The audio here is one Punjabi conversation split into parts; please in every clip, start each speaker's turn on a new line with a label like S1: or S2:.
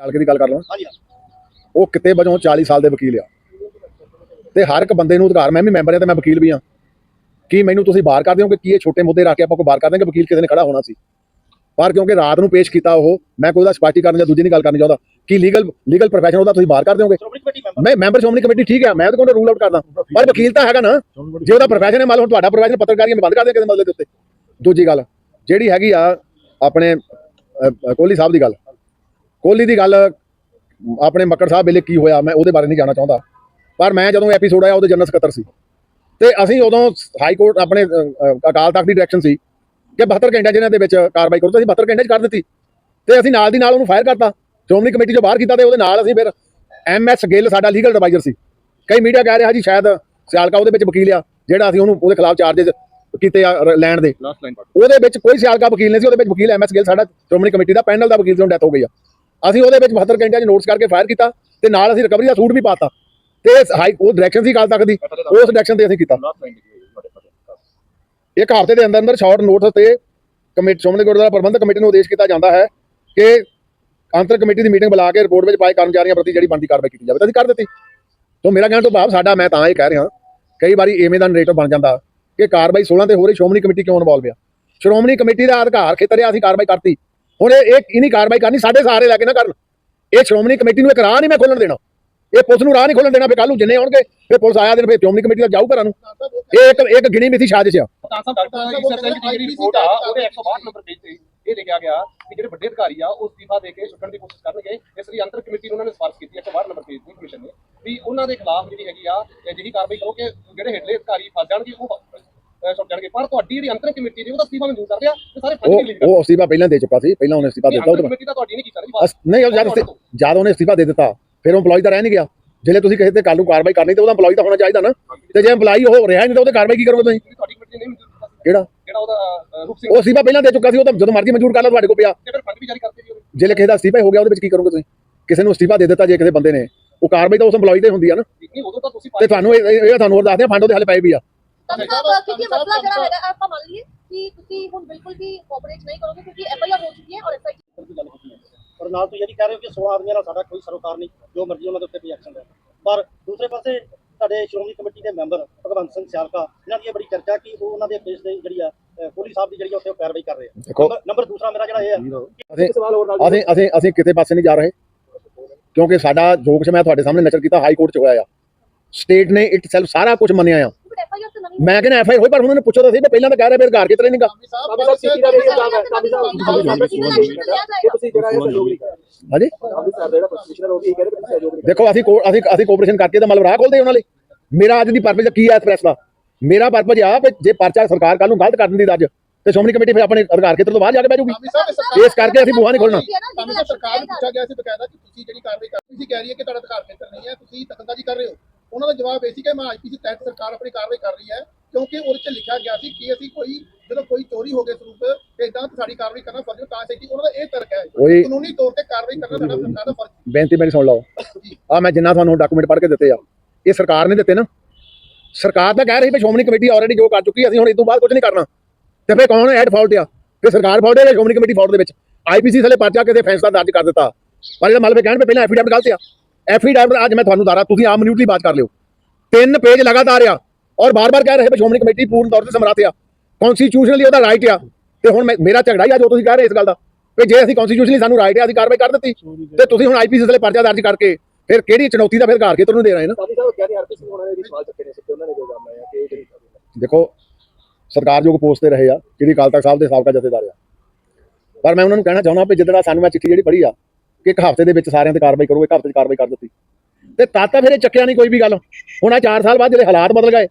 S1: ਚਾਲਕ ਦੀ ਗੱਲ ਕਰ ਲਵਾਂ
S2: ਹਾਂਜੀ
S1: ਉਹ ਕਿਤੇ ਵਜੋਂ 40 ਸਾਲ ਦੇ ਵਕੀਲ ਆ। ਤੇ ਹਰ ਇੱਕ ਬੰਦੇ ਨੂੰ ਅਧਿਕਾਰ ਮੈਂ ਵੀ ਮੈਂਬਰ ਹਾਂ ਤੇ ਮੈਂ ਵਕੀਲ ਵੀ ਹਾਂ। ਕੀ ਮੈਨੂੰ ਤੁਸੀਂ ਬਾਹਰ ਕਰ ਦਿਓਗੇ? ਕੀ ਇਹ ਛੋਟੇ ਮੁੱਦੇ ਰੱਖ ਕੇ ਆਪਾਂ ਕੋ ਬਾਹਰ ਕਰ ਦੇਂਗੇ ਵਕੀਲ ਕਿਸੇ ਨੇ ਖੜਾ ਹੋਣਾ ਸੀ। ਪਰ ਕਿਉਂਕਿ ਰਾਤ ਨੂੰ ਪੇਸ਼ ਕੀਤਾ ਉਹ ਮੈਂ ਕੋਈ ਉਹਦਾ ਸਪਾਟੀ ਕਰਨ ਜਾਂ ਦੂਜੀ ਨਹੀਂ ਗੱਲ ਕਰਨੀ ਚਾਹੁੰਦਾ। ਕੀ ਲੀਗਲ ਲੀਗਲ ਪ੍ਰੋਫੈਸ਼ਨ ਉਹਦਾ ਤੁਸੀਂ ਬਾਹਰ ਕਰ ਦਿਓਗੇ? ਮੈਂ ਮੈਂਬਰ ਸ਼੍ਰੋਮਣੀ ਕਮੇਟੀ ਠੀਕ ਹੈ ਮੈਂ ਤਾਂ ਕੋਈ ਰੂਲ ਆਊਟ ਕਰਦਾ। ਪਰ ਵਕੀਲ ਤਾਂ ਹੈਗਾ ਨਾ ਜੇ ਉਹਦਾ ਪ੍ਰੋਫੈਸ਼ਨ ਹੈ ਮੰਨ ਲਓ ਹੁਣ ਤੁਹਾਡਾ ਪ੍ਰੋਫੈਸ਼ਨ ਪੱਤਰਕਾਰੀ ਮੈਂ ਬੰਦ ਕਰ ਦਿਆਂ ਕਿਸੇ ਮਸਲੇ ਦੇ ਉੱਤੇ। ਦੂਜੀ ਗੱਲ ਜਿਹੜੀ ਹੈਗੀ ਆ ਆਪਣੇ ਕੋਹਲੀ ਸਾਹਿਬ ਦੀ ਗੱਲ। ਕੋਹਲੀ ਦੀ ਗੱਲ ਆਪਣੇ ਮੱਕੜ ਸਾਹਿਬ ਵੇਲੇ ਕੀ ਹੋਇਆ ਮੈਂ ਉਹਦੇ ਬਾਰੇ ਨਹੀਂ ਜਾਣਾ ਚਾਹੁੰਦਾ। ਪਰ ਮੈਂ ਜਦੋਂ ਐਪੀਸੋਡ ਆਇਆ ਉਹਦੇ ਜਨਰਲ ਸਕੱਤਰ ਸੀ। ਤੇ ਅਸੀਂ ਉਦੋਂ ਹਾਈ ਕੋਰਟ ਆਪਣੇ ਅਕਾਲ ਤਖਤ ਦੀ ਡਾਇਰੈਕਸ਼ਨ ਸੀ ਕਿ 72 ਘੰਟਿਆਂ ਜਿਹਨਾਂ ਦੇ ਵਿੱਚ ਕਾਰਵਾਈ ਕਰੋ ਤਾਂ ਅਸੀਂ 72 ਘੰਟੇ 'ਚ ਕਰ ਦਿੱਤੀ। ਤੇ ਅਸੀਂ ਨਾਲ ਦੀ ਨਾਲ ਉਹਨੂੰ ਫਾਇਰ ਕਰਤਾ ਸ਼੍ਰੋਮਣੀ ਕਮੇਟੀ ਚੋਂ ਬਾਹਰ ਕੀਤਾ ਤੇ ਉਹਦੇ ਨਾਲ ਅਸੀਂ ਫਿਰ ਐਮਐਸ ਗਿੱਲ ਸਾਡਾ ਲੀਗਲ ਐਡਵਾਈਜ਼ਰ ਸੀ। ਕਈ ਮੀਡੀਆ ਕਹਿ ਰਿਹਾ ਜੀ ਸ਼ਾਇਦ ਸਿਆਲਕਾ ਉਹਦੇ ਵਿੱਚ ਵਕੀਲ ਆ ਜਿਹੜਾ ਅਸੀਂ ਉਹਨੂੰ ਉਹਦੇ ਖਿਲਾਫ ਚਾਰजेस ਕੀਤੇ ਆ ਲੈਣ ਦੇ। ਉਹਦੇ ਵਿੱਚ ਕੋਈ ਸਿਆਲਕਾ ਵਕੀਲ ਨਹੀਂ ਸੀ ਉਹਦੇ ਵਿੱਚ ਵਕੀਲ ਐਮਐਸ ਗਿੱਲ ਸਾਡਾ ਸ਼੍ਰੋਮਣੀ ਕਮੇਟੀ ਦਾ ਪੈਨਲ ਦਾ ਵਕੀਲ ਉਹ ਡੈਥ ਹੋ ਗਈ ਆ। ਅਸੀਂ ਉਹਦੇ ਵਿੱਚ 72 ਘੰਟਿਆਂ 'ਚ ਨੋਟਿਸ ਕਰਕੇ ਫਾਇਰ ਕੀਤਾ ਤੇ ਨਾਲ ਅਸੀਂ ਰਿਕਵਰੀ ਦਾ ਸੂਟ ਵੀ ਪਾਤਾ ਤੇ ਹਾਈ ਉਹ ਡਾਇਰੈਕਸ਼ਨ ਸੀ ਕਾਲ ਤੱਕ ਦੀ, ਉਸ ਡਾਇਰੈਕਸ਼ਨ ਤੇ ਅਸੀਂ ਕੀਤਾ। ਇੱਕ ਹਫ਼ਤੇ ਦੇ ਅੰਦਰ ਅੰਦਰ ਸ਼ਾਰਟ ਨੋਟਿਸ ਤੇ ਕਮੇਟੀ ਸ਼੍ਰੋਮਣੀ ਗੁਰਦੁਆਰਾ ਪ੍ਰਬੰਧਕ ਕਮੇਟੀ ਨੂੰ ਉਦੇਸ਼ ਕੀਤਾ ਜਾਂਦਾ ਹੈ ਕਿ ਅੰਤਰ ਕਮੇਟੀ ਦੀ ਮੀਟਿੰਗ ਬੁਲਾ ਕੇ ਰਿਪੋਰਟ ਵਿੱਚ ਪਾਏ ਕਰਮਚਾਰੀਆਂ ਪ੍ਰਤੀ ਜਿਹੜੀ ਬਣਦੀ ਕਾਰਵਾਈ ਕੀਤੀ ਜਾਵੇ। ਤਾਂ ਅਸੀਂ ਕਰ ਦਿੱਤੀ। ਤੋਂ ਮੇਰਾ ਕਹਿਣ ਤੋਂ ਭਾਵ ਸਾਡਾ, ਮੈਂ ਤਾਂ ਇਹ ਕਹਿ ਰਿਹਾ, ਕਈ ਵਾਰੀ ਐਵੇਂ ਦਾ ਨਰੇਟਿਵ ਬਣ ਜਾਂਦਾ ਕਿ ਕਾਰਵਾਈ 16 ਤੇ ਹੋ ਰਹੀ, ਸ਼੍ਰੋਮਣੀ ਕਮੇਟੀ ਕਿਉਂ ਇਨਵੋਲਵ ਆ? ਸ਼੍ਰੋਮਣੀ ਕਮੇਟੀ ਦਾ ਅਧਿਕਾਰ ਖੇਤਰ ਅਸੀਂ ਕਾਰਵਾਈ ਕਰਤੀ। ਹੁਣ ਇਹ ਇਹ ਇਹਨੀ ਕਾਰਵਾਈ ਕਰਨੀ ਸਾਡੇ ਸਾਰੇ ਲੈ ਕੇ ਨਾ ਕਰਨ। ਇਹ ਸ਼੍ਰੋਮਣੀ ਕਮੇਟੀ ਨੂੰ ਇੱਕ ਰਾਹ ਨਹੀਂ ਮੈਂ ਖੋਲਣ ਦੇਣਾ। ਇਹ ਪੁਲਿਸ ਨੂੰ ਰਾਹ ਨਹੀਂ ਖੋਲਣ ਦੇਣਾ ਫਿਰ ਕੱਲ ਨੂੰ ਜਿੰਨੇ ਆਉਣਗੇ ਫਿਰ ਪੁਲਿਸ ਆਇਆ ਦਿਨ ਫਿਰ ਸ਼੍ਰੋਮਣੀ ਕਮੇਟੀ ਦਾ ਜਾਊ ਘਰਾਂ ਨੂੰ। ਇਹ ਇੱਕ ਇੱਕ ਗਿਣੀ ਮਿੱਥੀ ਸਾਜ਼ਿਸ਼ ਆ।
S2: ਤਾਂ ਸਾਹਿਬ ਡਾਕਟਰ ਈਸਰ ਸਿੰਘ ਦੀ ਜਿਹੜੀ ਰਿਪੋਰਟ ਆ ਉਹਦੇ 162 ਨੰਬਰ ਪੇਜ ਤੇ ਇਹ ਲਿਖਿਆ ਗਿਆ ਕਿ ਜਿਹੜੇ ਵੱਡੇ ਅਧਿਕਾਰੀ ਆ ਉਹ ਅਸਤੀਫਾ ਦੇ ਕੇ ਛੁੱਟਣ ਦੀ ਕੋਸ਼ਿਸ਼ ਕਰਨਗੇ। ਇਸ ਲਈ ਅੰਤਰ ਕਮੇਟੀ ਨੂੰ ਉਹਨਾਂ ਨੇ ਸਿਫਾਰਿਸ਼ ਕੀਤੀ 162 ਨੰਬਰ ਪੇਜ ਦੀ ਕਮਿਸ਼ਨ ਨੇ ਵੀ ਉਹਨਾਂ ਦੇ ਖਿਲਾਫ ਜਿਹੜੀ ਹੈਗੀ ਆ ਜਿਹੜੀ ਕਾਰਵਾਈ ਕਰੋ ਕਿ ਜਿਹੜੇ ਹੇਠਲੇ ਅਧਿਕਾਰੀ ਫਸ ਜਾਣਗੇ ਉਹ ਅਹ, ਛੁੱਟ ਜਾਣਗੇ ਪਰ ਤੁਹਾਡੀ ਜਿਹੜੀ ਅੰਤਰ ਕਮੇਟੀ ਨੇ ਉਹਦਾ ਅਸਤੀਫਾ ਮਨਜ਼ੂਰ ਕਰ ਲਿਆ ਤੇ ਸਾਰੇ ਫੰਡ
S1: ਉਹ
S2: ਰਿਲੀਜ਼ ਕਰ
S1: ਉਹ ਅਸਤੀਫਾ ਪਹਿਲਾਂ ਦੇ ਚੁੱਕਾ ਸੀ ਪਹਿਲਾਂ ਉਹਨੇ ਅਸਤੀਫਾ ਦੇ ਦਿੱਤਾ ਉਹਦੇ
S2: ਅੰਤਰ
S1: ਬਾਅਦ
S2: ਕਮੇਟੀ ਤਾਂ ਤੁਹਾਡੀ ਨਹੀਂ ਕੀਤੀ ਨਾ
S1: ਅਸ- ਨਹੀਂ ਉਹ ਜਦ ਅਸਤੀ- ਜਦ ਉਹਨੇ ਅਸਤੀਫਾ ਦੇ ਦਿੱਤਾ ਫਿਰ ਉਹ EMPLOYE ਤਾਂ ਰਹਿ ਨਹੀਂ ਗਿਆ। ਜਿਹੜੇ ਤੁਸੀਂ ਕਿਸੇ ਤੇ ਕੱਲ ਨੂੰ ਕਾਰਵਾਈ ਕਰਨੀ ਤੇ ਉਹਦਾ EMPLOYE ਤਾਂ ਹੋਣਾ ਚਾਹੀਦਾ ਨਾ। ਤੇ ਜੇ EMPLOYE ਉਹ ਰਿਹਾ ਨਹੀਂ ਤਾਂ ਉਹਦੇ ਕਾਰਵਾਈ ਕੀ ਕਰੋਗੇ ਤੁਸੀਂ?
S2: ਤੁਹਾਡੀ ਕਮੇਟੀ ਨੇ ਨਹੀਂ ਮਨਜ਼ੂਰ ਕੀਤਾ ਸੀ।
S1: ਕਿਹੜਾ?
S2: ਜਿਹੜਾ ਉਹਦਾ ਅਹ, ਰੂਪ ਸਿੰਘ
S1: ਉਹ ਅਸਤੀਫਾ ਪਹਿਲਾਂ ਦੇ ਚੁੱਕਾ ਸੀ ਉਹ ਤਾਂ ਜਦੋਂ ਮਰਜ਼ੀ ਮਨਜ਼ੂਰ ਕਰ ਲਓ ਤੁਹਾਡੇ ਕੋਲ ਪਿਆ।
S2: ਫਿਰ ਫੰਡ ਵੀ ਜਾਰੀ ਕਰਤੇ ਜੀ ਉਹਨੇ
S1: ਜੇ ਕਿਸੇ ਦਾ ਅਸਤੀਫਾ ਹੀ ਗਿਆ ਉਹਦੇ ਵਿੱਚ ਕੀ ਕਰੋਗੇ ਤੁਸੀਂ? ਕਿਸੇ ਨੂੰ ਅਸਤੀਫਾ ਦੇ ਦਿੱਤਾ ਜੇ ਕਿਸੇ ਬੰਦੇ ਨੇ। ਉਹ ਕਾਰਵਾਈ ਤਾਂ ਉਸ EMPLOYE ਤੇ ਹੁੰਦੀ ਆ ਨਾ।
S2: ਤਾਂ
S1: ਤੁਹਾਨੂੰ ਇਹ ਤੁਹਾਨੂੰ ਹੋਰ ਦੱਸਦੇ ਆ ਫੰਡ ਉਹਦੇ ਹਲੇ ਪਏ ਵੀ ਆ।
S3: ਤਾਂ ਸਾਹਿਬ ਕਿਉਂਕਿ ਮਸਲਾ ਜਿਹੜਾ ਹੈਗਾ ਆਪਾਂ ਮੰਨ ਲਈਏ ਕਿ ਤੁਸੀਂ ਹੁਣ ਬਿਲਕੁਲ ਵੀ ਕੋਆਪਰੇਟ ਨਹੀਂ ਕਰੋਗੇ ਕਿਉਂਕਿ ਐਫਆਈਆਰ ਹੋ ਚੁੱਕੀ ਹੈ ਔਰ ਐਸਆਈਟੀ
S2: ਦੀ ਗੱਲ ਹੋਈ ਹੈ। ਔਰ ਨਾਲ ਤੁਸੀਂ ਇਹ ਵੀ ਕਹਿ ਰਹੇ ਹੋ ਕਿ 16 ਆਦਮੀਆਂ ਨਾਲ ਸਾਡਾ ਕੋਈ ਸਰੋਕਾਰ ਨਹੀਂ ਜੋ ਮਰਜ਼ੀ ਉਹਨਾਂ ਦੇ ਉੱਤੇ ਵੀ ਐਕਸ਼ਨ ਲੈ। ਪਰ ਦੂਸਰੇ ਪਾਸੇ ਸਾਡੇ ਸ਼੍ਰੋਮਣੀ ਕਮੇਟੀ ਦੇ ਮੈਂਬਰ ਭਗਵੰਤ ਸਿੰਘ ਸਿਆਲਕਾ ਇਹਨਾਂ ਦੀ ਇਹ ਬੜੀ ਚਰਚਾ ਕਿ ਉਹ ਉਹਨਾਂ ਦੇ ਕੇਸ ਦੇ ਜਿਹੜੀ ਆ ਅਹ, ਕੋਹਲੀ ਸਾਹਿਬ ਦੀ ਜਿਹੜੀ ਆ ਉੱਥੇ ਉਹ ਕਾਰਵਾਈ ਕਰ ਰਹੇ ਆ।
S1: ਦੇਖੋ
S2: ਨੰਬਰ- ਦੂਸਰਾ ਮੇਰਾ ਜਿਹੜਾ ਇਹ ਆ
S1: ਅਸੀਂ
S2: ਸਵਾਲ ਹੋਰ ਨਾਲ
S1: ਅਸੀਂ ਅਸੀਂ ਅਸੀਂ ਕਿਤੇ ਪਾਸੇ ਨਹੀਂ ਜਾ ਰਹੇ ਕਿਉਂਕਿ ਸਾਡਾ ਜੋ ਕੁਛ ਮੈਂ ਤੁਹਾਡੇ ਸਾਹਮਣੇ ਨਜ਼ਰ ਕੀਤਾ ਹਾਈ ਕੋਰਟ 'ਚ ਹੋਇਆ ਆ। ਸਟੇਟ ਨੇ ਇਟ ਸੈਲਫ ਸਾਰਾ ਕੁਝ ਮੰਨਿਆ ਆ
S3: ਬਟ ਐਫਆਈਆਰ ਤਾਂ ਨਵੀਂ
S1: ਮੈਂ ਕਹਿੰਦਾ ਐਫ ਆਈ ਹੋਈ ਪਰ ਉਹਨਾਂ ਨੇ ਪੁੱਛੋ ਤਾਂ ਸਹੀ ਵੀ ਪਹਿਲਾਂ ਤਾਂ ਕਹਿ ਰਿਹਾ ਮੇਰੇ ਘਰ ਕਿਤਰੇ ਨਹੀਂਗਾ
S3: ਕਾਬੀ ਸਾਹਿਬ ਸਿੱਧੀ ਦਾ ਵੀ ਇਲਜ਼ਾਮ ਹੈ ਕਾਬੀ ਸਾਹਿਬ
S4: ਤੁਸੀਂ ਜਿਹੜਾ ਇਹ ਸਹਿਯੋਗ ਨਹੀਂ ਕਰ
S1: ਹਾਂਜੀ
S4: ਕਾਫੀ ਸਾਹਿਬ ਜਿਹੜਾ ਕਮਿਸ਼ਨਰ ਉਹ ਵੀ ਕਹਿ ਰਹੇ ਕਿ ਸਹਿਯੋਗ ਨਹੀਂ
S1: ਦੇਖੋ ਅਸੀਂ ਅਸੀਂ ਅਸੀਂ ਕੋਆਪਰੇਸ਼ਨ ਕਰਕੇ ਤਾਂ ਮਤਲਬ ਰਾਹ ਖੋਲਦੇ ਉਹਨਾਂ ਲਈ ਮੇਰਾ ਅੱਜ ਦੀ ਪਰਪਸ ਕੀ ਹੈ ਇਸ ਪ੍ਰੈਸ ਦਾ ਮੇਰਾ ਪਰਪਸ ਆ ਵੀ ਜੇ ਪਰਚਾ ਸਰਕਾਰ ਕੱਲ ਨੂੰ ਗਲਤ ਕਰ ਦਿੰਦੀ ਅੱਜ ਤੇ ਸ਼੍ਰੋਮਣੀ ਕਮੇਟੀ ਫਿਰ ਆਪਣੇ ਅਧਿਕਾਰ ਖੇਤਰ ਤੋਂ ਬਾਹਰ ਜਾ ਕੇ ਜਾਊਗੀ ਇਸ ਕਰਕੇ ਅਸੀਂ ਬੂਹਾ ਨਹੀਂ ਖੋਲਣਾ
S5: ਸਰਕਾਰ ਨੂੰ ਪੁੱਛਿਆ ਗਿਆ ਸੀ ਬਕਾਇਦਾ ਕਿ ਤੁਸੀਂ ਜਿਹੜੀ ਕਾਰਵਾਈ ਕਰ ਤੁਸੀਂ ਕਹਿ ਰਹੀ ਹੈ ਕਿ ਤੁਹਾਡਾ ਅਧਿਕਾਰ ਖੇਤਰ ਨਹੀਂ ਹੈ ਤੁਸੀਂ ਦਖਲਅੰਦਾਜ਼ੀ ਕਰ ਰਹੇ ਹੋ ਉਹਨਾਂ ਦਾ ਜਵਾਬ ਇਹ ਸੀ ਕਿ ਮੈਂ ਆਈਪੀਸੀ ਤਹਿਤ ਸਰਕਾਰ ਆਪਣੀ ਕਾਰਵਾਈ ਕਰ ਰਹੀ ਹੈ ਕਿਉਂਕਿ ਉਹਦੇ 'ਚ ਲਿਖਿਆ ਗਿਆ ਸੀ ਕਿ ਅਸੀਂ ਕੋਈ ਜਦੋਂ ਕੋਈ ਚੋਰੀ ਹੋ ਗਏ ਸਰੂਪ ਤੇ ਇਦਾਂ ਸਾਡੀ ਕਾਰਵਾਈ ਕਰਨਾ ਫਰਜ਼ ਤਾਂ ਸੇ ਕਿ ਉਹਨਾਂ ਦਾ ਇਹ ਤਰਕ ਹੈ। ਕਾਨੂੰਨੀ ਤੌਰ ਤੇ ਕਾਰਵਾਈ ਕਰਨਾ ਸਾਡਾ ਸਰਕਾਰ ਦਾ ਫਰਜ਼
S1: ਬੇਨਤੀ ਮੇਰੀ ਸੁਣ ਲਓ। ਆ ਮੈਂ ਜਿੰਨਾ ਤੁਹਾਨੂੰ ਡਾਕੂਮੈਂਟ ਪੜ੍ਹ ਕੇ ਦਿੱਤੇ ਆ ਇਹ ਸਰਕਾਰ ਨੇ ਦਿੱਤੇ ਨਾ। ਸਰਕਾਰ ਤਾਂ ਕਹਿ ਰਹੀ ਵੀ ਸ਼੍ਰੋਮਣੀ ਕਮੇਟੀ ਆਲਰੇਡੀ ਜੋ ਕਰ ਚੁੱਕੀ ਅਸੀਂ ਹੁਣ ਇਸ ਤੋਂ ਬਾਅਦ ਕੁਝ ਨਹੀਂ ਕਰਨਾ। ਤੇ ਫਿਰ ਕੌਣ ਐਡ ਫਾਲਟ ਆ। ਫਿਰ ਸਰਕਾਰ ਫਾਲਟ ਹੈ ਜਾਂ ਸ਼੍ਰੋਮਣੀ ਕਮੇਟੀ ਫਾਲਟ ਦੇ ਵਿੱਚ? ਆਈਪੀਸੀ ਥਲੇ ਪਰਚਾ ਕਿਤੇ ਫੈਸਲਾ ਦਰਜ ਕਰ ਦਿੱਤਾ। ਪਰ ਇਹਦਾ ਮਤਲਬ ਕਹਿਣ ਵੀ ਪਹਿਲਾਂ ਐਫੀਡੈਵਿਟ ਗਲਤ ਆ। ਐਫੀਡੈਵਿਟ ਅੱਜ ਮੈਂ ਤੁਹਾਨੂੰ ਦੱਸਦਾ ਤੁਸੀਂ ਆਮ ਮਿਊਟਲੀ ਬਾਤ ਕਰ ਲਿਓ। ਤਿੰਨ ਪੇਜ ਲਗਾਤਾਰ ਆ ਔਰ ਬਾਰ-ਬਾਰ ਕਹਿ ਰਹੇ ਵੀ ਸ਼੍ਰੋਮਣੀ ਕਮੇਟੀ ਪੂਰਨ ਤੌਰ ਤੇ ਸਮਰੱਥ ਆ। ਕਨਸਟੀਟਿਊਸ਼ਨਲੀ ਉਹਦਾ ਰਾਈਟ ਆ। ਤੇ ਹੁਣ ਮੇਰਾ ਝਗੜਾ ਹੀ ਆ ਜੋ ਤੁਸੀਂ ਕਹਿ ਰਹੇ ਇਸ ਗੱਲ ਦਾ। ਵੀ ਜੇ ਅਸੀਂ ਕਨਸਟੀਟਿਊਸ਼ਨਲੀ ਸਾਨੂੰ ਰਾਈਟ ਆ ਅਸੀਂ ਕਾਰਵਾਈ ਕਰ ਦਿੱਤੀ। ਤੇ ਤੁਸੀਂ ਹੁਣ ਆਈਪੀਸੀ ਥਲੇ ਪਰਚਾ ਦਰਜ ਕਰਕੇ ਫਿਰ ਕਿਹੜੀ ਚੁਣੌਤੀ ਦਾ ਫਿਰ ਘਰ ਕੇ ਤੁਹਾਨੂੰ ਦੇ ਰਹੇ ਨਾ? ਦੇਖੋ ਸਰਕਾਰਯੋਗ ਪੋਸਟ ਤੇ ਰਹੇ ਆ ਜਿਹੜੀ ਅਕਾਲ ਤਖਤ ਸਾਹਿਬ ਦੇ ਸਾਬਕਾ ਜਥੇਦਾਰ ਆ। ਪਰ ਮੈਂ ਉਹਨਾਂ ਨੂੰ ਕਹਿਣਾ ਚਾਹੁੰਦਾ ਵੀ ਜਿੱਦੜਾ ਸਾਨੂੰ ਮੈਂ ਚਿੱਠੀ ਜਿਹੜੀ ਪੜ੍ਹੀ ਆ ਕਿ ਇੱਕ ਹਫ਼ਤੇ ਦੇ ਵਿੱਚ ਸਾਰਿਆਂ ਤੇ ਕਾਰਵਾਈ ਕਰੋ ਇੱਕ ਹਫ਼ਤੇ 'ਚ ਕਾਰਵਾਈ ਕਰ ਦਿੱਤੀ। ਤੇ ਤਾਂ ਤਾਂ ਫਿਰ ਇਹ ਚੱਕਿਆ ਨਹੀਂ ਕੋਈ ਵੀ ਗੱਲ। ਹੁਣ ਆ 4 ਸਾਲ ਬਾਅਦ ਜਿਹੜੇ ਹਾਲਾਤ ਬਦਲ ਗਏ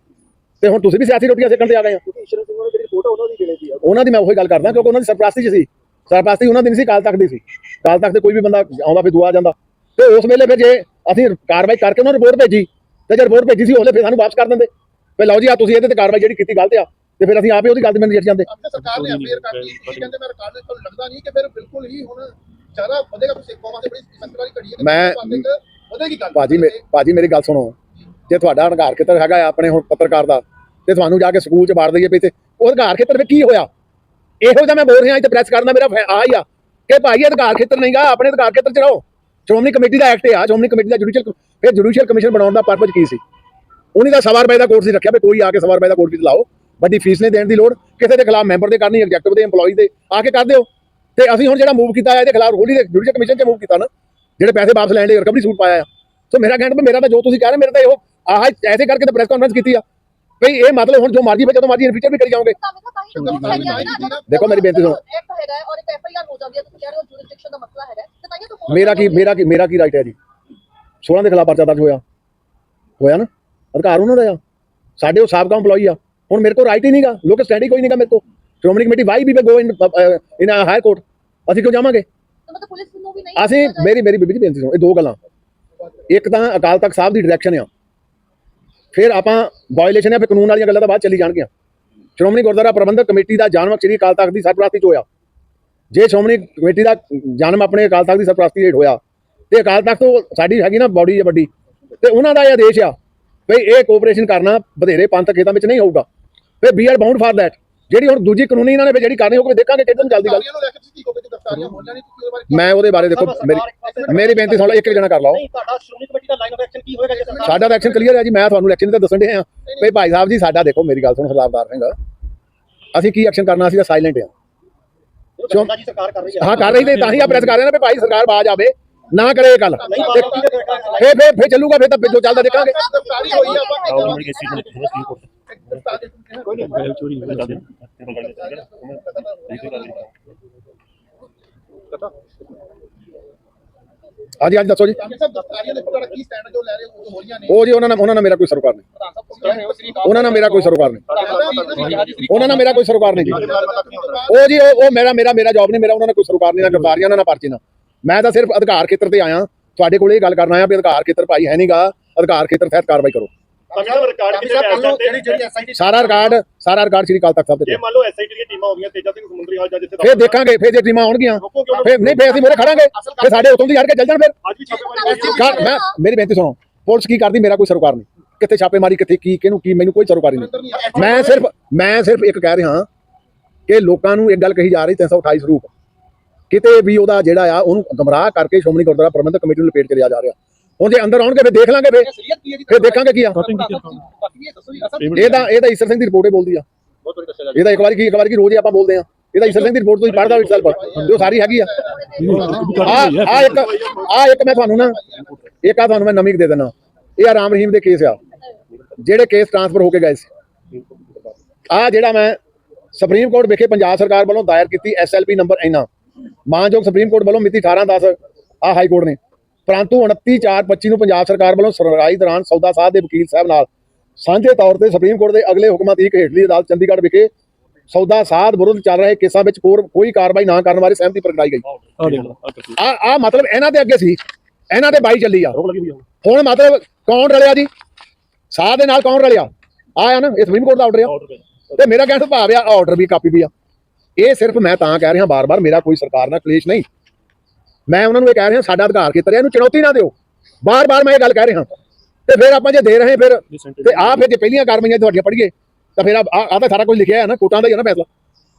S1: ਤੇ ਹੁਣ ਤੁਸੀਂ ਵੀ ਸਿਆਸੀ ਰੋਟੀਆਂ ਸੇਕਣ ਤੇ ਆ ਗਏ
S4: ਸਿੰਘ ਉਹਨਾਂ ਦੀ ਜਿਹੜੀ ਫੋਟੋ ਉਹਨਾਂ ਦੀ ਵੇਲੇ ਦੀ ਆ।
S1: ਉਹਨਾਂ ਦੀ ਮੈਂ ਉਹੀ ਗੱਲ ਕਰਦਾ ਕਿਉਂਕਿ ਉਹਨਾਂ ਦੀ ਸਰਪ੍ਰਸਤੀ 'ਚ ਸੀ। ਸਰਪ੍ਰਸਤੀ ਉਹਨਾਂ ਦੀ ਨਹੀਂ ਸੀ ਕਾਲ ਤੱਕ ਦੀ ਸੀ। ਕਾਲ ਤੱਕ ਤੇ ਕੋਈ ਵੀ ਬੰਦਾ ਆਉਂਦਾ ਫਿਰ ਦੁਆ ਜਾਂਦਾ। ਤੇ ਉਸ ਵੇਲੇ ਫਿਰ ਜੇ ਅਸੀਂ ਕਾਰਵਾਈ ਕਰਕੇ ਉਹਨਾਂ ਨੂੰ ਰਿਪੋਰਟ ਭੇਜੀ ਤੇ ਜੇ ਰਿਪੋਰਟ ਭੇਜੀ ਸੀ ਉਹਲੇ ਫਿਰ ਸਾਨੂੰ ਵਾਪਸ ਕਰ ਦਿੰਦੇ। ਫਿਰ ਲਓ ਜੀ ਆ ਤੁਸੀਂ ਇਹਦੇ ਤੇ ਕਾਰਵਾਈ ਜਿਹੜੀ ਕੀਤੀ ਗਲਤ ਆ ਤੇ ਫਿਰ ਅਸੀਂ ਆਪੇ ਉਹਦੀ ਗੱਲ ਤੇ ਮੈਨੂੰ ਜਿੱਤ ਜਾਂਦੇ।
S5: ਤੇ ਸਰਕਾਰ ਨੇ ਅਪੀਅਰ ਕਰ ਲਈ ਤੁਸੀਂ ਕਹਿੰਦੇ ਮੈਂ ਰਿਕਾਰਡ ਤੁਹਾਨੂੰ ਲੱਗਦਾ ਨਹੀਂ ਕਿ ਫਿਰ ਬਿਲਕੁਲ ਹੀ ਹੁਣ ਜ਼ਿਆਦਾ ਵਧੇਗਾ ਤੁਸੀਂ ਕੌਮਾਂ ਦੇ ਬੜੀ ਸੰਤਰਾਲੀ ਘੜੀ ਹੈ ਕਿ
S1: ਮੈਂ-
S5: ਵਧੇਗੀ ਗੱਲ।
S1: ਭਾਜੀ ਮੇਰੀ ਗੱਲ ਸੁਣੋ। ਜੇ। ਤੁਹਾਡਾ ਅਧਿਕਾਰ ਖੇਤਰ ਹੈਗਾ ਆਪਣੇ ਹੁਣ ਪੱਤਰਕਾਰ ਦਾ ਤੇ ਤੁਹਾਨੂੰ ਜਾ ਕੇ ਸਕੂਲ 'ਚ ਵੜ ਦਈਏ ਵੀ ਤੇ ਉਹ ਅਧਿਕਾਰ ਖੇਤਰ ਵਿੱਚ ਕੀ ਹੋਇਆ? ਇਹੋ ਜਿਹਾ ਮੈਂ ਬੋਲ ਰਿਹਾ ਇੱਥੇ ਪ੍ਰੈਸ ਕਰਨਾ ਮੇਰਾ ਆ ਹੀ ਆ ਕਿ ਭਾਈ ਅਧਿਕਾਰ ਖੇਤਰ ਨਹੀਂਗਾ ਆਪਣੇ ਅਧਿਕਾਰ ਖੇਤਰ 'ਚ ਰਹੋ। ਸ਼੍ਰੋਮਣੀ ਕਮੇਟੀ ਦਾ ਐਕਟ ਆ ਸ਼੍ਰੋਮਣੀ ਕਮੇਟੀ ਦਾ ਜੁਡੀਸ਼ੀਅਲ ਫਿਰ ਜੁਡੀਸ਼ੀਅਲ ਕਮਿਸ਼ਨ ਬਣਾਉਣ ਦਾ ਪਰਪਸ ਕੀ ਸੀ? ਉਹਨੇ ਦਾ ਸਵਾ ਰੁਪਏ ਦਾ ਕੋਰਸ ਹੀ ਰੱਖਿਆ ਵੀ ਕੋਈ ਆ ਕੇ ਸਵਾ ਰੁਪਏ ਦਾ ਕੋਰਸ ਵੀ ਲਾਓ ਵੱਡੀ ਫੀਸ ਨਹੀਂ ਦੇਣ ਦੀ ਲੋੜ ਕਿਸੇ ਦੇ ਖਿਲਾਫ ਮੈਂਬਰ ਦੇ ਕਰਨੀ ਐਗਜ਼ੈਕਟਿਵ ਦੇ EMPLOYE ਦੇ ਆ ਕੇ ਕਰ ਦਿਓ। ਤੇ ਅਸੀਂ ਹੁਣ ਜਿਹੜਾ ਮੂਵ ਕੀਤਾ ਹੈ ਇਹਦੇ ਖਿਲਾਫ ਹੋਲੀ ਦੇ ਜੁਡੀਸ਼ੀਅਲ ਕਮਿਸ਼ਨ 'ਚ ਮੂਵ ਕੀਤਾ ਨਾ ਜਿਹੜੇ ਪੈਸੇ ਵਾਪਸ ਲੈਣ ਲਈ ਰਿਕਵਰੀ ਸੂਟ ਪਾਇਆ ਆ। ਸੋ ਮੇਰਾ ਕਹਿਣ ਦਾ ਮੇਰਾ ਤਾਂ ਜੋ ਤੁਸੀਂ ਕਹਿ ਰਹੇ ਮੇਰੇ ਤਾਂ ਇਹੋ ਆਹ ਐਸੇ ਕਰਕੇ ਤਾਂ ਪ੍ਰੈਸ ਕਾਨਫਰੰਸ ਕੀਤੀ ਆ। ਭਈ ਇਹ ਮਤਲਬ ਹੁਣ ਜੋ ਮਰਜ਼ੀ ਫਿਰ ਜਦੋਂ ਮਰਜ਼ੀ ਇਨ ਫਿਊਚਰ ਵੀ ਕਰੀ ਜਾਓਗੇ।
S3: ਤਾਂ ਤਾਂ ਤਾਂ
S1: ਦੇਖੋ ਮੇਰੀ ਬੇਨਤੀ ਸੁਣੋ।
S3: ਐਕਟ ਹੈਗਾ ਹੈ ਔਰ ਇੱਕ ਐਫਆਈਆਰ ਹੋ ਜਾਂਦੀ ਹੈ ਤੁਸੀਂ ਕਹਿ ਰਹੇ ਹੋ ਜੁਰਿਸਡਿਕਸ਼ਨ ਦਾ ਮਸਲਾ ਹੈਗਾ ਹੈ, ਤੇ ਤਾਂ ਹੀ ਤਾਂ follow
S1: ਮੇਰਾ ਕੀ ਮੇਰਾ ਕੀ ਮੇਰਾ ਕੀ ਰਾਈਟ ਹੈ ਜੀ? 16 ਦੇ ਖਿਲਾਫ ਪਰਚਾ ਦਰਜ ਹੋਇਆ। ਹੋਇਆ ਨਾ? ਅਧਿਕਾਰ ਉਹਨਾਂ ਦਾ ਆ। ਸਾਡੇ ਉਹ ਸਾਬਕਾ EMPLOYE ਆ। ਹੁਣ ਮੇਰੇ ਕੋਲ ਰਾਈਟ ਹੀ ਨਹੀਂਗਾ ਲੋਕ ਸਟੈਂਡ ਹੀ ਕੋਈ ਨਹੀਂਗਾ ਮੇਰੇ ਕੋਲ। Shiromani committee why we go in in High Court ਅਸੀਂ ਕਿਉਂ ਜਾਵਾਂਗੇ?
S3: ਤਾਂ ਮਤਲਬ ਪੁਲਿਸ ਨੂੰ ਵੀ ਨਹੀਂ
S1: ਅਸੀਂ ਮੇਰੀ ਮੇਰੀ ਬੀਬੀ ਜੀ ਬੇਨਤੀ ਸੁਣੋ ਇਹ ਦੋ ਗੱਲਾਂ। ਇੱਕ ਤਾਂ ਅਕਾਲ ਤਖਤ ਸਾਹਿਬ ਦੀ ਡਾਇਰੈਕਸ਼ਨ ਆ। ਫਿਰ ਆਪਾਂ ਵਾਇਲੇਸ਼ਨ ਆ ਫਿਰ ਕਾਨੂੰਨ ਵਾਲੀਆਂ ਗੱਲਾਂ ਤਾਂ ਬਾਅਦ ਚੱਲੀ ਜਾਣਗੀਆਂ। ਸ਼੍ਰੋਮਣੀ ਗੁਰਦੁਆਰਾ ਪ੍ਰਬੰਧਕ ਕਮੇਟੀ ਦਾ ਜਨਮ ਸ੍ਰੀ ਅਕਾਲ ਤਖਤ ਦੀ ਸਰਪ੍ਰਸਤੀ 'ਚ ਹੋਇਆ। ਜੇ ਸ਼੍ਰੋਮਣੀ ਕਮੇਟੀ ਦਾ ਜਨਮ ਆਪਣੇ ਅਕਾਲ ਤਖਤ ਦੀ ਸਰਪ੍ਰਸਤੀ ਹੇਠ ਹੋਇਆ ਤੇ ਅਕਾਲ ਤਖਤ ਤੋਂ ਸਾਡੀ ਹੈਗੀ ਨਾ ਬਾਡੀ ਵੱਡੀ ਤੇ ਉਹਨਾਂ ਦਾ ਇਹ ਆਦੇਸ਼ ਆ ਵੀ ਇਹ ਕੋਆਪਰੇਸ਼ਨ ਕਰਨਾ ਬਧੇਰੇ ਪੰਥਕ ਖੇਤਾਂ ਵਿੱਚ ਨਹੀਂ ਹੋਊਗਾ। ਫਿਰ we are bound for that ਜਿਹੜੀ ਹੁਣ ਦੂਜੀ ਕਾਨੂੰਨੀ ਇਹਨਾਂ ਨੇ ਵੀ ਜਿਹੜੀ ਕਰਨੀ ਹੋਊਗੀ ਦੇਖਾਂਗੇ ਜਲਦੀ ਗੱਲ।
S5: ਗ੍ਰਿਫਤਾਰੀਆਂ ਨੂੰ ਲੈ ਕੇ ਤੁਸੀਂ ਕੀ ਕਹੋਗੇ ਜੇ ਗ੍ਰਿਫਤਾਰੀਆਂ ਹੋ ਜਾਣੀ ਤੁਸੀਂ ਉਹਦੇ ਬਾਰੇ
S1: ਮੈਂ ਉਹਦੇ ਬਾਰੇ ਦੇਖੋ ਮੇਰੀ ਮੇਰੀ ਬੇਨਤੀ ਸੁਣ ਲਓ ਇੱਕ ਇੱਕ ਜਣਾ ਕਰ ਲਓ।
S4: ਨਹੀਂ ਤੁਹਾਡਾ ਸ਼੍ਰੋਮਣੀ ਕਮੇਟੀ ਦਾ ਲਾਈਨ ਆਫ ਐਕਸ਼ਨ ਕੀ ਹੋਏਗਾ ਜੇ ਸਰਕਾਰ
S1: ਸਾਡਾ ਐਕਸ਼ਨ ਕਲੀਅਰ ਹੈ ਜੀ ਮੈਂ ਤੁਹਾਨੂੰ ਇਲੈਕਸ਼ਨ ਤਾਂ ਦੱਸਣ ਦੇ ਆ ਵੀ ਭਾਈ ਸਾਹਿਬ ਜੀ ਸਾਡਾ ਦੇਖੋ ਮੇਰੀ ਗੱਲ ਸੁਣੋ ਸਰਦਾਰ ਸਿੰਘ। ਅਸੀਂ ਕੀ ਐਕਸ਼ਨ ਕਰਨਾ ਅਸੀਂ ਤਾਂ ਸਾਇਲੈਂਟ ਆ
S4: ਜੋ ਜੀ ਸਰਕਾਰ ਕਰ ਰਹੀ ਹੈ
S1: ਹਾਂ ਕਰ ਰਹੀ ਤੇ ਤਾਂ ਹੀ ਆ ਪ੍ਰੈਸ ਕਰ ਰਹੇ ਨੇ ਵੀ ਭਾਈ ਸਰਕਾਰ ਬਾਜ ਆਵੇ ਨਾ ਕਰੇ ਇਹ ਗੱਲ। ਫੇਰ ਫੇਰ ਫੇਰ ਚੱਲੂਗਾ ਫੇਰ ਤਾਂ ਜੋ ਚੱਲਦਾ ਦੇਖਾਂਗੇ।
S6: ਕੋਈ ਨਹੀਂ ਚੋਰੀ ਹੋ ਜਾਂਦੇ
S1: ਹਾਂਜੀ ਹਾਂਜੀ ਦੱਸੋ ਜੀ। ਉਹ ਜੀ ਉਹਨਾਂ ਨਾਲ ਉਹਨਾਂ ਨਾਲ ਮੇਰਾ ਕੋਈ ਸਰੋਕਾਰ ਨਹੀਂ। ਉਹਨਾਂ ਨਾਲ ਮੇਰਾ ਕੋਈ ਸਰੋਕਾਰ ਨਹੀਂ।
S2: ਉਹਨਾਂ
S1: ਨਾਲ ਮੇਰਾ ਕੋਈ ਸਰੋਕਾਰ ਨਹੀਂ ਜੀ। ਉਹ ਜੀ ਉਹ ਉਹ ਮੇਰਾ ਮੇਰਾ ਮੇਰਾ ਜੌਬ ਨਹੀਂ ਮੇਰਾ ਉਹਨਾਂ ਨਾਲ ਕੋਈ ਸਰੋਕਾਰ ਨਹੀਂ ਨਾ ਗਰਦਾਰੀਆਂ ਉਹਨਾਂ ਨਾਲ ਪਰਚੀ ਨਾ। ਮੈਂ ਤਾਂ ਸਿਰਫ ਅਧਿਕਾਰ ਖੇਤਰ ਤੇ ਆਇਆ। ਤੁਹਾਡੇ ਕੋਲ ਇਹ ਗੱਲ ਕਰਨ ਆਇਆ ਵੀ ਅਧਿਕਾਰ ਖੇਤਰ ਭਾਈ ਹੈ ਨਹੀਂਗਾ ਅਧਿਕਾਰ ਖੇਤਰ ਤਹਿਤ ਕਾਰਵਾਈ ਕਰੋ।
S4: ਸਾਹਿਬ ਰਿਕਾਰਡ ਕਿਤੇ ਲੈ ਸਕਦੇ
S5: ਜਿਹੜੀ ਜਿਹੜੀ ਐਸਆਈਟੀ
S1: ਸਾਰਾ ਰਿਕਾਰਡ ਸਾਰਾ ਰਿਕਾਰਡ ਸ਼੍ਰੀ ਅਕਾਲ ਤਖਤ ਸਾਹਿਬ ਦੇ
S4: ਜੇ। ਮੰਨ ਲਓ ਐਸਆਈਟੀ ਦੀਆਂ ਟੀਮਾਂ ਹੋ ਗਈਆਂ ਤੇਜਾ ਸਿੰਘ ਸਮੁੰਦਰੀ ਹਾਲ ਜਾਂ ਜਿੱਥੇ
S1: ਫੇਰ ਦੇਖਾਂਗੇ ਫੇਰ ਜੇ ਟੀਮਾਂ ਆਉਣਗੀਆਂ ਫੇਰ ਨਹੀਂ ਫੇਰ ਅਸੀਂ ਮੋਰੇ ਖੜਾਂਗੇ। ਫੇਰ ਸਾਡੇ ਉਤੋਂ ਦੀ ਯਾਰ ਕੇ ਚੱਲ ਜਾਣ ਫਿਰ। ਮੈਂ ਮੇਰੀ ਬੇਨਤੀ ਸੁਣੋ ਪੁਲਿਸ ਕੀ ਕਰਦੀ ਮੇਰਾ ਕੋਈ ਸਰੋਕਾਰ ਨਹੀਂ। ਕਿੱਥੇ ਛਾਪੇਮਾਰੀ ਕਿੱਥੇ ਕੀ ਕਿਹਨੂੰ ਕੀ ਮੈਨੂੰ ਕੋਈ ਸਰੋਕਾਰੀ ਨਹੀਂ। ਮੈਂ ਸਿਰਫ ਮੈਂ ਸਿਰਫ ਇੱਕ ਕਹਿ ਰਿਹਾ ਕਿ ਲੋਕਾਂ ਨੂੰ ਇੱਕ ਗੱਲ ਕਹੀ ਜਾ ਰਹੀ 328 ਸਰੂਪ। ਕਿਤੇ ਵੀ ਉਹਦਾ ਜਿਹੜਾ ਆ ਉਹਨੂੰ ਗਮਰਾਹ ਕਰਕੇ ਸ਼੍ਰੋਮਣੀ ਗੁਰਦੁਆਰਾ ਪ੍ਰਬੰਧਕ ਕਮੇਟੀ ਨੂੰ ਲਪੇਟ ਕੇ ਲਿਆ ਜਾ ਰਿਹਾ। ਹੁਣ ਜੇ ਅੰਦਰ ਆਉਣਗੇ ਫੇਰ ਦੇਖ ਲਾਂਗੇ ਫੇਰ
S2: ਅਸਲੀਅਤ ਕੀ ਹੈ ਜੀ?
S1: ਫੇਰ ਦੇਖਾਂਗੇ ਕੀ ਆ।
S2: ਬਾਕੀ ਇਹ ਦੱਸੋ ਜੀ ਅਸਲ
S1: ਇਹ ਤਾਂ ਇਹ ਤਾਂ ਈਸ਼ਰ ਸਿੰਘ ਦੀ ਰਿਪੋਰਟ ਹੀ ਬੋਲਦੀ ਆ।
S2: ਬਹੁਤ ਬੜੀ ਦੱਸਿਆ
S1: ਇਹ ਤਾਂ ਇੱਕ ਵਾਰੀ ਕੀ ਇੱਕ ਵਾਰੀ ਕੀ ਰੋਜ਼ ਹੀ ਆਪਾਂ ਬੋਲਦੇ ਆ। ਇਹ ਤਾਂ ਈਸ਼ਰ ਸਿੰਘ ਦੀ ਰਿਪੋਰਟ ਤੁਸੀਂ ਪੜ੍ਹਦਾ ਇਟਸੈਲਫ ਜੋ ਸਾਰੀ ਹੈਗੀ ਆ। ਆ ਆ ਇੱਕ ਆ ਇੱਕ ਮੈਂ ਤੁਹਾਨੂੰ ਨਾ ਇੱਕ ਆ ਤੁਹਾਨੂੰ ਮੈਂ ਨਵੀਂ ਦੇ ਦੇਣਾ ਇਹ ਆ ਰਾਮ ਰਹੀਮ ਦੇ ਕੇਸ ਆ। ਜਿਹੜੇ ਕੇਸ ਟ੍ਰਾਂਸਫਰ ਹੋ ਕੇ ਗਏ ਸੀ। ਆ ਜਿਹੜਾ ਮੈਂ ਸੁਪਰੀਮ ਕੋਰਟ ਵਿਖੇ ਪੰਜਾਬ ਸਰਕਾਰ ਵੱਲੋਂ ਦਾਇਰ ਕੀਤੀ ਐਸਐਲਪੀ ਨੰਬਰ ਇੰਨਾ ਮਾਨਯੋਗ ਸੁਪਰੀਮ ਕੋਰਟ ਵੱਲੋਂ ਮਿਤੀ 18 10 ਆ ਹਾਈ ਕੋਰਟ ਨੇ। ਪਰੰਤੂ 29 4 25 ਨੂੰ ਪੰਜਾਬ ਸਰਕਾਰ ਵੱਲੋਂ ਸੁਣਵਾਈ ਦੌਰਾਨ ਸੌਦਾ ਸਾਧ ਦੇ ਵਕੀਲ ਸਾਹਿਬ ਨਾਲ ਸਾਂਝੇ ਤੌਰ ਤੇ ਸੁਪਰੀਮ ਕੋਰਟ ਦੇ ਅਗਲੇ ਹੁਕਮਾਂ ਦੀ ਇੱਕ ਹੇਠਲੀ ਅਦਾਲਤ ਚੰਡੀਗੜ੍ਹ ਵਿਖੇ ਸੌਦਾ ਸਾਧ ਵਿਰੁੱਧ ਚੱਲ ਰਹੇ ਕੇਸਾਂ ਵਿੱਚ ਹੋਰ ਕੋਈ ਕਾਰਵਾਈ ਨਾ ਕਰਨ ਬਾਰੇ ਸਹਿਮਤੀ ਪ੍ਰਗਟਾਈ ਗਈ।
S6: ਆ ਦੇਖ ਆ
S1: ਮਤਲਬ ਇਹਨਾਂ ਦੇ ਅੱਗੇ ਸੀ। ਇਹਨਾਂ ਦੇ ਬਾਈ ਚੱਲੀ ਆ। ਹੁਣ ਮਤਲਬ ਕੌਣ ਰਲਿਆ ਜੀ? ਸਾਧ ਦੇ ਨਾਲ ਕੌਣ ਰਲਿਆ? ਆ ਨਾ, ਇਹ ਸੁਪਰੀਮ ਕੋਰਟ ਦਾ ਆਰਡਰ ਆ। ਤੇ ਮੇਰਾ ਕਹਿਣ ਤੋਂ ਭਾਵ ਆ ਆਰਡਰ ਵੀ ਕਾਪੀ ਵੀ ਆ। ਇਹ ਸਿਰਫ ਮੈਂ ਤਾਂ ਕਹਿ ਰਿਹਾ ਬਾਰ-ਬਾਰ ਮੇਰਾ ਕੋਈ ਸਰਕਾਰ ਨਾਲ ਕਲੇਸ਼ ਨਹੀਂ। ਮੈਂ ਉਹਨਾਂ ਨੂੰ ਇਹ ਕਹਿ ਰਿਹਾ ਸਾਡਾ ਅਧਿਕਾਰ ਖੇਤਰ ਹੈ ਇਹਨੂੰ ਚੁਣੌਤੀ ਨਾ ਦਿਓ। ਬਾਰ-ਬਾਰ ਮੈਂ ਇਹ ਗੱਲ ਕਹਿ ਰਿਹਾ। ਤੇ ਫਿਰ ਆਪਾਂ ਜੇ ਦੇ ਰਹੇ ਫਿਰ ਤੇ ਆ ਫਿਰ ਜੇ ਪਹਿਲੀਆਂ ਕਾਰਵਾਈਆਂ ਤੁਹਾਡੀਆਂ ਪੜ੍ਹੀਏ ਤਾਂ ਫਿਰ ਆ ਆ ਤਾਂ ਸਾਰਾ ਕੁਝ ਲਿਖਿਆ ਹੈ ਨਾ ਕੋਰਟਾਂ ਦਾ ਹੀ ਹੈ ਨਾ ਫੈਸਲਾ।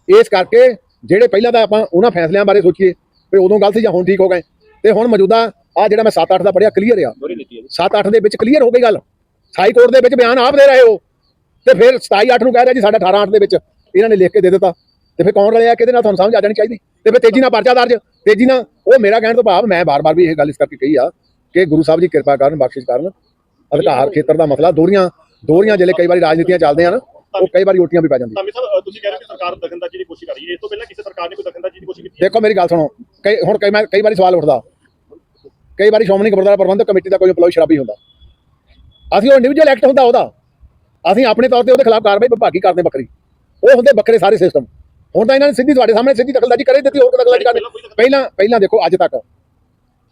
S1: ਇਸ ਕਰਕੇ ਜਿਹੜੇ ਪਹਿਲਾਂ ਤਾਂ ਆਪਾਂ ਉਹਨਾਂ ਫੈਸਲਿਆਂ ਬਾਰੇ ਸੋਚੀਏ ਵੀ ਉਦੋਂ ਗਲਤ ਸੀ ਜਾਂ ਹੁਣ ਠੀਕ ਹੋ ਗਏ। ਤੇ ਹੁਣ ਮੌਜੂਦਾ ਆ ਜਿਹੜਾ ਮੈਂ 7-8 ਦਾ ਪੜ੍ਹਿਆ ਕਲੀਅਰ ਆ। 7-8 ਦੇ ਵਿੱਚ ਕਲੀਅਰ ਹੋ ਗਈ ਗੱਲ। ਹਾਈ ਕੋਰਟ ਦੇ ਵਿੱਚ ਬਿਆਨ ਆਪ ਦੇ ਰਹੇ ਹੋ। ਤੇ ਫਿਰ 27-8 ਨੂੰ ਕਹਿ ਰਿਹਾ ਜੀ ਸਾਡਾ 18-8 ਦੇ ਵਿੱਚ ਇਹਨਾਂ ਨੇ ਲਿਖ ਕੇ ਦੇ ਦਿੱਤਾ। ਤੇ ਫਿਰ ਕੌਣ ਰਲਿਆ? ਕਿਹਦੇ ਨਾਲ ਤੁਹਾਨੂੰ ਸਮਝ ਆ ਜਾਣੀ ਚਾਹੀਦੀ? ਤੇ ਫਿਰ ਤੇਜ਼ੀ ਨਾਲ ਪਰਚਾ ਦਰਜ। ਤੇਜ਼ੀ ਨਾਲ ਉਹ ਮੇਰਾ ਕਹਿਣ ਤੋਂ ਭਾਵ ਮੈਂ ਬਾਰ-ਬਾਰ ਵੀ ਇਹ ਗੱਲ ਇਸ ਕਰਕੇ ਕਹੀ ਆ ਕਿ ਗੁਰੂ ਸਾਹਿਬ ਜੀ ਕਿਰਪਾ ਕਰਨ ਬਖਸ਼ਿਸ਼ ਕਰਨ। ਅਧਿਕਾਰ ਖੇਤਰ ਦਾ ਮਸਲਾ ਦੋਹਰੀਆਂ ਦੋਹਰੀਆਂ ਜਿਹੜੇ ਕਈ ਵਾਰੀ ਰਾਜਨੀਤੀਆਂ ਚੱਲਦੇ ਆ ਨਾ ਉਹ ਕਈ ਵਾਰੀ ਉਲਟੀਆਂ ਵੀ ਪੈ ਜਾਂਦੀਆਂ।
S4: ਤਾਮੀ ਸਾਹਿਬ ਤੁਸੀਂ ਕਹਿ ਰਹੇ ਹੋ ਕਿ ਸਰਕਾਰ ਦਖਲਅੰਦਾਜ਼ੀ ਦੀ ਕੋਸ਼ਿਸ਼ ਕਰ ਰਹੀ ਹੈ। ਇਸ ਤੋਂ ਪਹਿਲਾਂ ਕਿਸੇ ਸਰਕਾਰ ਨੇ ਕੋਈ ਦਖਲਅੰਦਾਜ਼ੀ ਦੀ ਕੋਸ਼ਿਸ਼ ਕੀਤੀ
S1: ਦੇਖੋ ਮੇਰੀ ਗੱਲ ਸੁਣੋ ਕਈ ਹੁਣ ਕਈ ਮੈਂ ਕਈ ਵਾਰੀ ਸਵਾਲ ਉੱਠਦਾ। ਕਈ ਵਾਰੀ ਸ਼੍ਰੋਮਣੀ ਗੁਰਦੁਆਰਾ ਪ੍ਰਬੰਧਕ ਕਮੇਟੀ ਦਾ ਕੋਈ EMPLOYE ਸ਼ਰਾਬੀ ਹੁੰਦਾ। ਅਸੀਂ ਉਹ ਇੰਡੀਵਿਜੂਅਲ ਐਕਟ ਹੁੰਦਾ ਉਹਦਾ। ਅਸੀਂ ਆਪਣੇ ਤੌਰ ਤੇ ਉਹਦੇ ਖਿਲਾਫ ਕਾਰਵਾਈ ਵਿਭਾਗੀ ਕਰਦੇ ਵੱਖਰੀ ਉਹ ਹੁੰਦੇ ਵੱਖਰੇ ਸਾਰੇ ਸਿਸਟਮ ਹੁਣ ਤਾਂ ਇਹਨਾਂ ਨੇ ਸਿੱਧੀ ਤੁਹਾਡੇ ਸਾਹਮਣੇ ਸਿੱਧੀ ਦਖਲਅੰਦਾਜ਼ੀ ਕਰੇ ਦਿੱਤੀ ਹੋਰ ਦਖਲਅੰਦਾਜ਼ੀ ਕਰਨੀ। ਪਹਿਲਾਂ ਪਹਿਲਾਂ ਦੇਖੋ ਅੱਜ ਤੱਕ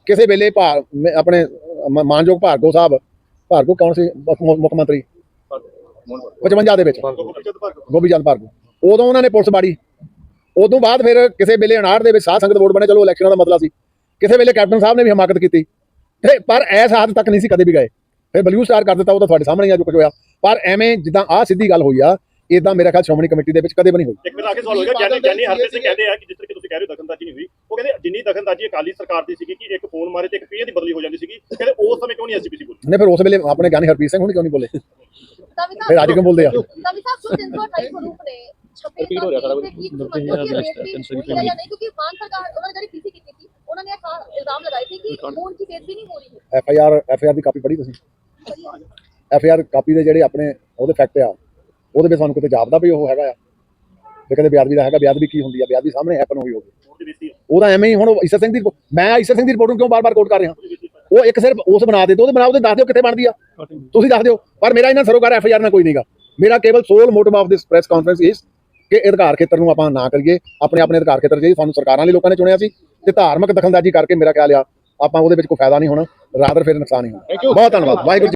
S1: ਕਿਸੇ ਵੇਲੇ ਭਾ ਮੈਂ ਆਪਣੇ ਮਾਨਯੋਗ ਭਾਰਗੋ ਸਾਹਿਬ ਭਾਰਗੋ ਕੌਣ ਸੀ? ਮੁੱਖ ਮੰਤਰੀ? 55 ਦੇ ਵਿੱਚ। ਗੋਬੀ ਚੰਦ ਭਾਰਗੋ। ਉਦੋਂ ਉਹਨਾਂ ਨੇ ਪੁਲਿਸ ਬਾੜੀ ਉਦੋਂ ਬਾਅਦ ਫਿਰ ਕਿਸੇ ਵੇਲੇ ਅਨਾੜ ਦੇ ਵਿੱਚ ਸਾਧ ਸੰਗਤ ਵੋਟ ਬਣੇ ਚਲੋ ਇਲੈਕਸ਼ਨਾਂ ਦਾ ਮਸਲਾ ਸੀ। ਕਿਸੇ ਵੇਲੇ ਕੈਪਟਨ ਸਾਹਿਬ ਨੇ ਵੀ ਹਮਾਕਤ ਕੀਤੀ। ਤੇ ਪਰ ਐਸ ਹੱਦ ਤੱਕ ਨਹੀਂ ਸੀ ਕਦੇ ਵੀ ਗਏ। ਫਿਰ ਬਲੂ ਸਟਾਰ ਕਰ ਦਿੱਤਾ ਉਹ ਤਾਂ ਤੁਹਾਡੇ ਸਾਹਮਣੇ ਆ ਜੋ ਕੁਝ ਹੋਇਆ। ਪਰ ਐਵੇਂ ਜਿੱਦਾਂ ਆ ਸਿੱਧੀ ਗੱਲ ਹੋਈ ਆ ਇਦਾਂ ਮੇਰਾ ਖਿਆਲ ਸ਼੍ਰੋਮਣੀ ਕਮੇਟੀ ਦੇ ਵਿੱਚ ਕਦੇ ਵੀ ਨਹੀਂ ਹੋਈ
S6: ਇੱਕ ਮੇਰਾ ਆਖਰੀ ਸਵਾਲ ਹੋਏਗਾ ਗਿਆਨੀ ਗਿਆਨੀ ਹਰਪ੍ਰੀਤ ਸਿੰਘ ਕਹਿੰਦੇ ਆ ਕਿ ਜਿਸ ਤਰੀਕੇ ਤੁਸੀਂ ਕਹਿ ਰਹੇ ਹੋ ਦਖਲਅੰਦਾਜ਼ੀ ਨਹੀਂ ਹੋਈ ਉਹ ਕਹਿੰਦੇ ਜਿੰਨੀ ਦਖਲਅੰਦਾਜ਼ੀ ਅਕਾਲੀ ਸਰਕਾਰ ਦੀ ਸੀਗੀ ਕਿ ਇੱਕ ਫੋਨ ਮਾਰੇ ਤੇ ਇੱਕ ਪੀਏ ਦੀ ਬਦਲੀ ਹੋ ਜਾਂਦੀ ਸੀਗੀ ਕਹਿੰਦੇ ਉਸ ਸਮੇਂ ਕਿਉਂ ਨਹੀਂ ਐਸਜੀਪੀਸੀ ਬੋਲੀ?
S1: ਨੇ ਫਿਰ ਉਸ ਵੇਲੇ ਆਪਣੇ ਗਿਆਨੀ ਹਰਪ੍ਰੀਤ ਸਿੰਘ ਹੁਣ ਕਿਉਂ ਨਹੀਂ ਬੋਲੇ? ਫਿਰ ਅੱਜ ਕਿਉਂ ਬੋਲਦੇ ਆ?
S3: ਕਵੀ ਸਾਹਿਬ ਜੋ 328 ਸਰੂਪ ਨੇ। ਛੱਪੇ
S4: Repeat ਹੋ ਰਿਹਾ ਸਾਰਾ ਕੁਝ।
S3: ਹੈ ਨਹੀਂ? ਕਿਉਂਕਿ ਮਾਨ ਸਰਕਾਰ ਉਹਨਾਂ ਨੇ ਜਿਹੜੀ ਪੀਸੀ ਕੀਤੀ ਸੀ ਉਹਨਾਂ ਨੇ ਇਹ ਇਲਜ਼ਾਮ ਲਗਾਏ ਸੀ ਕਿ ਖੂਨ ਦੀ ਬੇਇੱਜ਼ਤੀ ਨਹੀਂ ਹੋ ਰਹੀ। ਹੈ
S1: F I R F I R the copy ਪੜ੍ਹੀ ਤੁਸੀਂ? ਐਫ ਆਈ ਆਰ ਕਾਪੀ ਦੇ ਜਿਹੜੇ ਆਪਣੇ ਉਹਦੇ ਫੈਕਟ ਆ ਉਹਦੇ ਵਿੱਚ ਸਾਨੂੰ ਕਿਤੇ ਜਾਪਦਾ ਵੀ ਉਹ ਹੈਗਾ ਆ। ਵੀ ਕਦੇ ਬਿਆਦਵੀ ਦਾ ਹੈਗਾ ਬਿਆਦਵੀ ਕੀ ਹੁੰਦੀ ਆ? ਬਿਆਦਵੀ ਸਾਹਮਣੇ ਹੈਪਨ ਹੋਈ ਹੋਵੇ।
S6: ਉਹਦੀ
S1: ਉਹਦਾ ਐਵੇਂ ਹੀ ਹੁਣ ਈਸ਼ਰ ਸਿੰਘ ਦੀ ਮੈਂ ਈਸ਼ਰ ਸਿੰਘ ਦੀ ਰਿਪੋਰਟ ਨੂੰ ਕਿਉਂ ਬਾਰ-ਬਾਰ ਕੋਟ ਕਰ ਰਿਹਾ? ਉਹ ਇੱਕ ਸਿਰਫ ਉਸ ਬਣਾ ਦੇ ਦੋ ਉਹਦੇ ਬਣਾਓ ਤੇ ਦੱਸ ਦਿਓ ਕਿੱਥੇ ਬਣਦੀ ਆ। ਤੁਸੀਂ ਦੱਸ ਦਿਓ। ਪਰ ਮੇਰਾ ਇਹਨਾਂ ਸਰੋਕਾਰ ਐਫ ਆਈ ਆਰ ਨਾਲ ਕੋਈ ਨਹੀਂਗਾ ਮੇਰਾ ਕੇਵਲ sole motive of this press conference ਇਸ ਕਿ ਅਧਿਕਾਰ ਖੇਤਰ ਨੂੰ ਆਪਾਂ ਨਾ ਕਰੀਏ ਆਪਣੇ ਆਪਣੇ ਅਧਿਕਾਰ ਖੇਤਰ ਜੇ ਸਾਨੂੰ ਸਰਕਾਰਾਂ ਲਈ ਲੋਕਾਂ ਨੇ ਚੁਣਿਆ ਸੀ ਤੇ ਧਾਰਮਿਕ ਦਖਲਅੰਦਾਜ਼ੀ ਕਰਕੇ ਮੇਰਾ ਖਿਆਲ ਆ ਆਪਾਂ ਉਹਦੇ ਵਿੱਚ ਕੋਈ ਫਾਇਦਾ ਨਹੀਂ ਹੋਣਾ ਰਾਦਰ ਫਿਰ ਨੁਕਸਾਨ ਹੀ ਹੋਣਾ। ਬਹੁਤ ਧੰਨਵਾਦ। ਵਾਹਿਗੁਰੂ